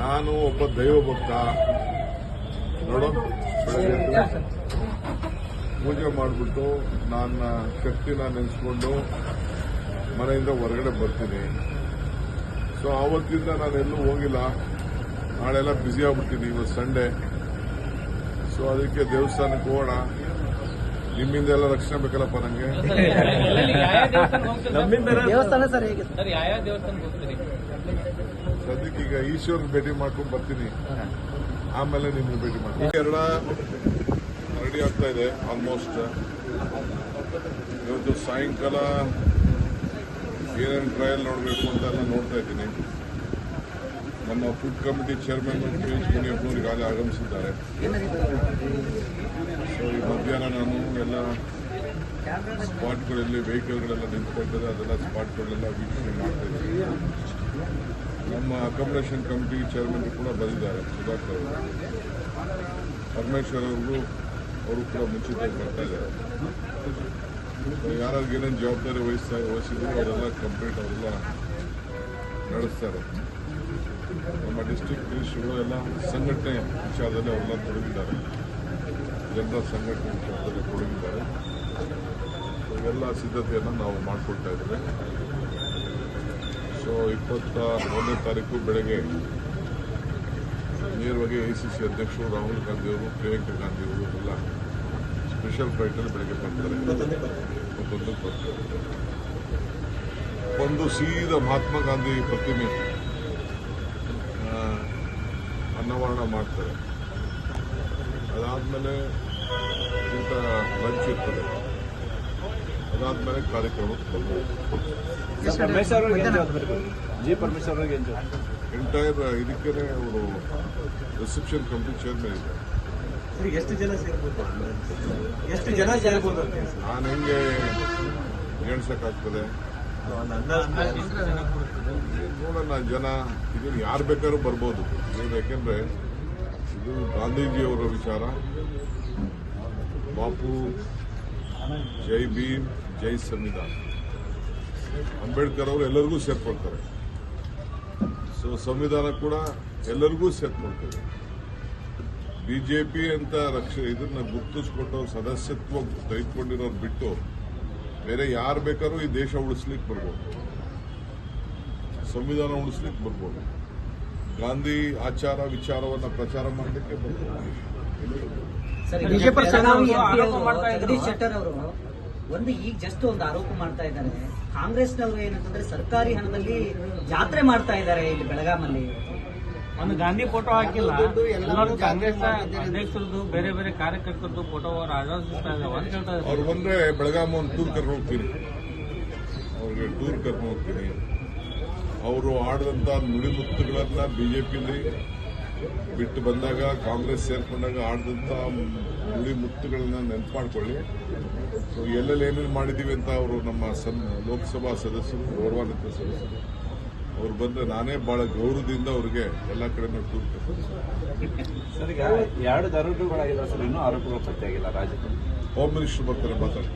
ನಾನು ಒಬ್ಬ ದೈವ ಭಕ್ತ ನೋಡ ಬೆಳಗ್ಗೆ ಪೂಜೆ ಮಾಡಿಬಿಟ್ಟು ನನ್ನ ಶಕ್ತಿನ ನೆನೆಸ್ಕೊಂಡು ಮನೆಯಿಂದ ಹೊರಗಡೆ ಬರ್ತೀನಿ. ಸೊ ಆವತ್ತಿಂದ ನಾನು ಎಲ್ಲೂ ಹೋಗಿಲ್ಲ. ನಾಳೆಲ್ಲ ಬ್ಯುಸಿ ಆಗ್ಬಿಡ್ತೀನಿ ಇವತ್ತು ಸಂಡೇ ಸೊ ಅದಕ್ಕೆ ದೇವಸ್ಥಾನಕ್ಕೆ ಹೋಗೋಣ. ನಿಮ್ಮಿಂದ ಎಲ್ಲ ರಕ್ಷಣೆ ಬೇಕಲ್ಲಪ್ಪ ನನಗೆ ದೇವಸ್ಥಾನ ಸರ್ ಹೇಗೆ ಸರ್ ಯಾವ ದೇವಸ್ಥಾನಕ್ಕೆ ಹೋಗ್ತೀರಿ ಸದ್ಯಕ್ಕೆ ಈಗ ಈಶ್ವರ್ ಭೇಟಿ ಮಾಡ್ಕೊಂಡು ಬರ್ತೀನಿ. ಆಮೇಲೆ ನಿಮ್ಗೆ ಭೇಟಿ ಮಾಡ್ತೀನಿ. ಎರಡ ರೆಡಿ ಆಗ್ತಾ ಇದೆ ಆಲ್ಮೋಸ್ಟ್ ಇವತ್ತು ಸಾಯಂಕಾಲ ಏನೇನು ಟ್ರಯಲ್ ನೋಡಬೇಕು ಅಂತ ಎಲ್ಲ ನೋಡ್ತಾ ಇದ್ದೀನಿ. ನಮ್ಮ food committee chairman P H ಮುನಿಯಪ್ಪನವ್ರು ಈಗಾಗಲೇ ಆಗಮಿಸಿದ್ದಾರೆ. ಸೊ ಈ ಮಧ್ಯಾಹ್ನ ನಾನು ಎಲ್ಲ ಸ್ಪಾಟ್ಗಳಲ್ಲಿ, ವೆಹಿಕಲ್ಗಳೆಲ್ಲ ನಿಂತ್ಕೊಳ್ತದೆ, ಅದೆಲ್ಲ ಸ್ಪಾಟ್ಗಳೆಲ್ಲ ವೀಕ್ಷಣೆ ಮಾಡ್ತಾ ಇದ್ದೀವಿ. ನಮ್ಮ ಅಕಾಮಡೇಷನ್ ಕಮಿಟಿ ಚೇರ್ಮನ್ ಕೂಡ ಬಂದಿದ್ದಾರೆ, ಸುಧಾಕರ್ ಅವರು. ಪರಮೇಶ್ವರ್ ಅವರು ಅವರು ಕೂಡ ಮುಂಚಿತವಾಗಿ ಬರ್ತಾ ಇದ್ದಾರೆ. ಯಾರ್ಯಾರಿಗೆ ಏನೇನು ಜವಾಬ್ದಾರಿ ವಹಿಸ್ತಾ ವಹಿಸಿದ್ರು, ಅವರೆಲ್ಲ ಕಂಪ್ಲೀಟ್ ಅವರೆಲ್ಲ ನಡೆಸ್ತಾರೆ ನಮ್ಮ ಡಿಸ್ಟಿಕ್ ಪೊಲೀಸ್ಗಳು ಎಲ್ಲ ಸಂಘಟನೆ ವಿಚಾರದಲ್ಲಿ ಅವರೆಲ್ಲ ತೊಡಗಿದ್ದಾರೆ. ಜನರ ಸಂಘಟನೆ ವಿಚಾರದಲ್ಲಿ ತೊಡಗಿದ್ದಾರೆ. ಸೊ ಎಲ್ಲ ಸಿದ್ಧತೆಯನ್ನು ನಾವು ಮಾಡಿಕೊಳ್ತಾ ಇದ್ದೇವೆ. ಸೊ ಇಪ್ಪತ್ತ ಒಂದನೇ ತಾರೀಕು ಬೆಳಗ್ಗೆ ನೇರವಾಗಿ ಎ ಸಿ ಸಿ ಅಧ್ಯಕ್ಷರು ರಾಹುಲ್ ಗಾಂಧಿಯವರು, ಪ್ರಿಯಾಂಕಾ ಗಾಂಧಿಯವರು ಎಲ್ಲ ಸ್ಪೆಷಲ್ ಫ್ಲೈಟಲ್ಲಿ ಬೆಳಗ್ಗೆ ಬರ್ತಾರೆ ಇಪ್ಪತ್ತೊಂದಕ್ಕೆ ಬರ್ತಾರೆ. ಒಂದು ಸೀದಾ ಮಹಾತ್ಮ ಗಾಂಧಿ ಪ್ರತಿಮೆ ಅನ್ನವರಣ ಮಾಡ್ತಾರೆ. ಅದಾದಮೇಲೆ ಊಟ ಲಂಚ್ ಇರ್ತದೆ. ಅದಾದ್ಮೇಲೆ ಕಾರ್ಯಕ್ರಮಕ್ಕೆ ಜಿ ಪರಮೇಶ್ವರ್ ಅವ್ರಿಗೆ? ಎಂಟೈರ್ ಇದಕ್ಕೇ ಅವರು ರಿಸೆಪ್ಷನ್ ಕಮಿಟಿ ಚೇರ್ಮನ್ ಇದ್ದಾರೆ. ಎಷ್ಟು ಜನ ಸೇರ್ಬೋದು? ಎಷ್ಟು ಜನ ಸೇರ್ಬೋದು. ನಾನು ಹೆಂಗೆ ಎಣ್ಸಕ್ಕಾಗ್ತದೆ ನೋಡೋಣ ಜನ ಇದನ್ನು ಯಾರು ಬೇಕಾದ್ರೂ ಬರ್ಬೋದು. ಯಾಕೆಂದ್ರೆ ಇದು ಗಾಂಧೀಜಿಯವರ ವಿಚಾರ. ಬಾಪು, ಜೈ ಭೀಮ್, ಜೈ ಸಂವಿಧಾನ. ಅಂಬೇಡ್ಕರ್ ಅವರು ಎಲ್ಲರಿಗೂ ಸೇರ್ಕೊಳ್ತಾರೆ. ಸೊ ಸಂವಿಧಾನ ಕೂಡ ಎಲ್ಲರಿಗೂ ಸೇರ್ಕೊಳ್ತದೆ. ಬಿಜೆಪಿ ಅಂತ ರಕ್ಷ, ಇದನ್ನ ಗುರ್ತಿಸ್ಕೊಂಡು ಸದಸ್ಯತ್ವ ತೆಗೆದುಕೊಂಡಿರೋರು ಬಿಟ್ಟು ಬೇರೆ ಯಾರು ಬೇಕಾದ್ರೂ ಈ ದೇಶ ಉಳಿಸ್ಲಿಕ್ಕೆ ಬರ್ಬೋದು. ಸಂವಿಧಾನ ಉಳಿಸ್ಲಿಕ್ಕೆ ಬರ್ಬೋದು. ಗಾಂಧಿ ಆಚಾರ ವಿಚಾರವನ್ನ ಪ್ರಚಾರ ಮಾಡಲಿಕ್ಕೆ ಬರ್ಬೋದು. ಜಗದೀಶ್ ಶೆಟ್ಟರ್ ಅವರು ಒಂದು ಈಗ ಜಸ್ಟ್ ಒಂದು ಆರೋಪ ಮಾಡ್ತಾ ಇದ್ದಾರೆ. ಕಾಂಗ್ರೆಸ್ನವರು ಏನಂತಂದ್ರೆ ಸರ್ಕಾರಿ ಹಣದಲ್ಲಿ ಜಾತ್ರೆ ಮಾಡ್ತಾ ಇದ್ದಾರೆ ಇಲ್ಲಿ ಬೆಳಗಾಮಲ್ಲಿ. ಒಂದು ಗಾಂಧಿ ಫೋಟೋ ಹಾಕಿಲ್ಲ. ಎಲ್ಲರೂ ಕಾಂಗ್ರೆಸ್ ಅಧ್ಯಕ್ಷರದ್ದು ಬೇರೆ ಬೇರೆ ಕಾರ್ಯಕರ್ತರದ್ದು ಫೋಟೋ ಅವರು ಹೇಳ್ತಾ ಇದ್ದಾರೆ. ಅವ್ರು ಬಂದ್ರೆ ಬೆಳಗಾಮ ಒಂದು ಟೂರ್ ಕರ್ಕೊಂಡು ಹೋಗ್ತೀನಿ. ಅವ್ರಿಗೆ ಟೂರ್ ಕರ್ಕೊಂಡು ಹೋಗ್ತೀನಿ. ಅವರು ಆಡಿದಂತ ನುಡಿಮುತ್ತುಗಳನ್ನ ಬಿಜೆಪಿಲಿ ಬಿಟ್ಟು ಬಂದಾಗ ಕಾಂಗ್ರೆಸ್ ಸೇರ್ಕೊಂಡಾಗ ಆಡಿದಂತ ನುಡಿಮುತ್ತುಗಳನ್ನ ನೆನ್ಪು ಮಾಡಿಕೊಳ್ಳಿ. ಸೊ ಎಲ್ಲೆಲ್ಲಿ ಏನೇನು ಮಾಡಿದ್ದೀವಿ ಅಂತ ಅವರು ನಮ್ಮ ಸನ್ ಲೋಕಸಭಾ ಸದಸ್ಯರು ಗೌರವಾನ್ವಿತ ಸದಸ್ಯರು. ಅವ್ರು ಬಂದ್ರೆ ನಾನೇ ಬಹಳ ಗೌರವದಿಂದ ಅವ್ರಿಗೆ ಎಲ್ಲ ಕರ್ಕೊಂಡು ಸರ್ ಈಗ ಎರಡು ದರೋಡೆಗಳಾಗಿಲ್ಲ ಸರ್ ಇನ್ನೂ ಆರೋಪಗಳು ಪತ್ತೆಯಾಗಿಲ್ಲ ರಾಜ್ಯದಲ್ಲಿ ಹೋಮ್ ಮಿನಿಸ್ಟರ್ ಬರ್ತಾರೆ ಮಾತಾಡಿ.